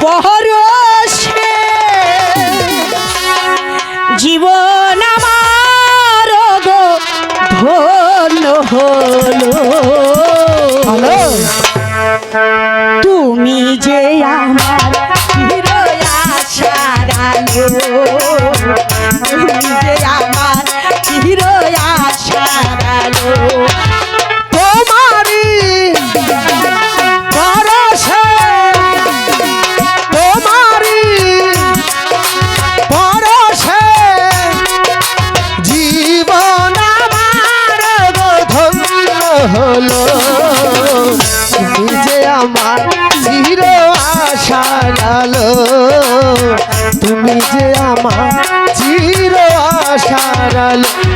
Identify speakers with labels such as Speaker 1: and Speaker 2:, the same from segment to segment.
Speaker 1: পরশে। জীবন আমার গো ধন্য হলো। আমার হিরো আশার তুমি যে আমার চির
Speaker 2: আশালো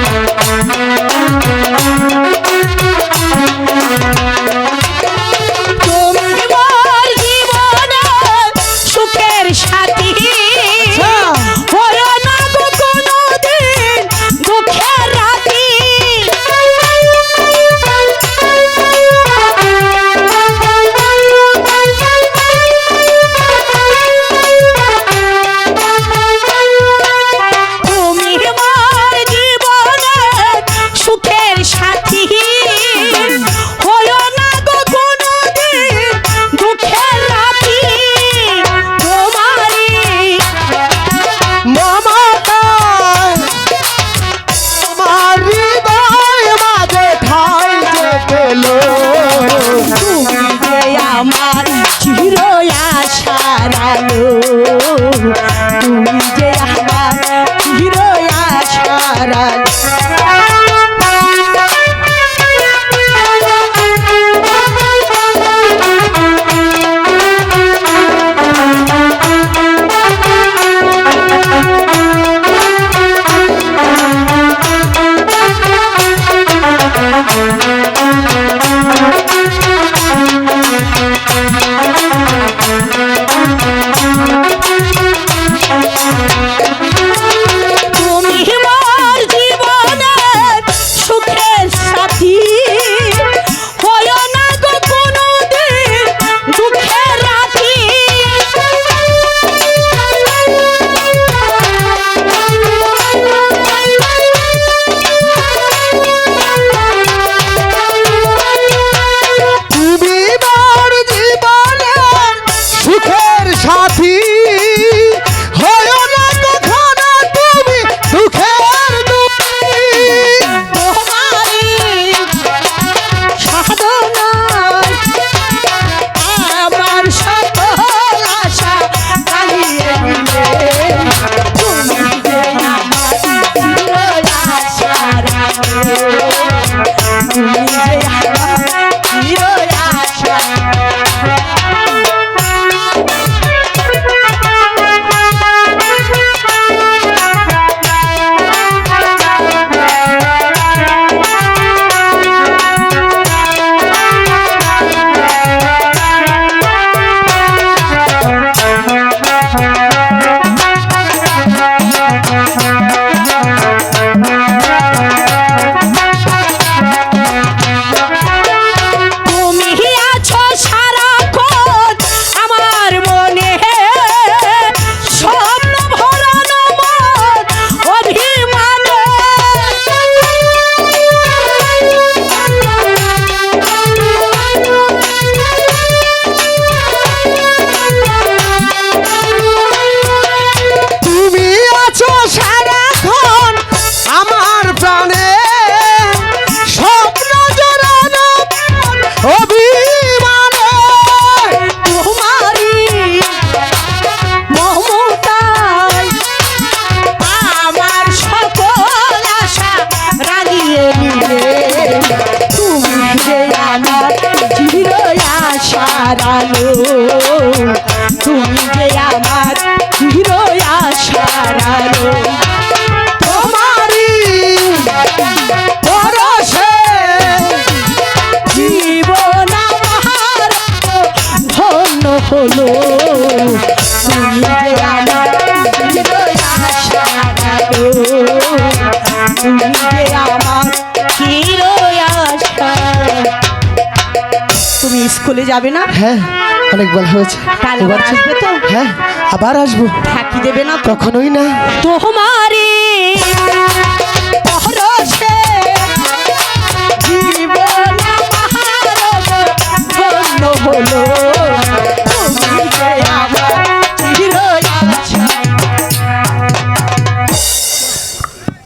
Speaker 2: Thank you. আলো তুমি Música আশার আলো
Speaker 1: তুমি
Speaker 2: যে
Speaker 1: আমার হিরো আশার
Speaker 2: চলে যাবে না?
Speaker 1: হ্যাঁ অনেক বলা হয়েছে।
Speaker 2: কাল
Speaker 1: এবার
Speaker 2: আবার আসবে তো?
Speaker 1: হ্যাঁ আবার আসব।
Speaker 2: ফাঁকি দেবে না
Speaker 1: কখনোই না।
Speaker 2: তোমারে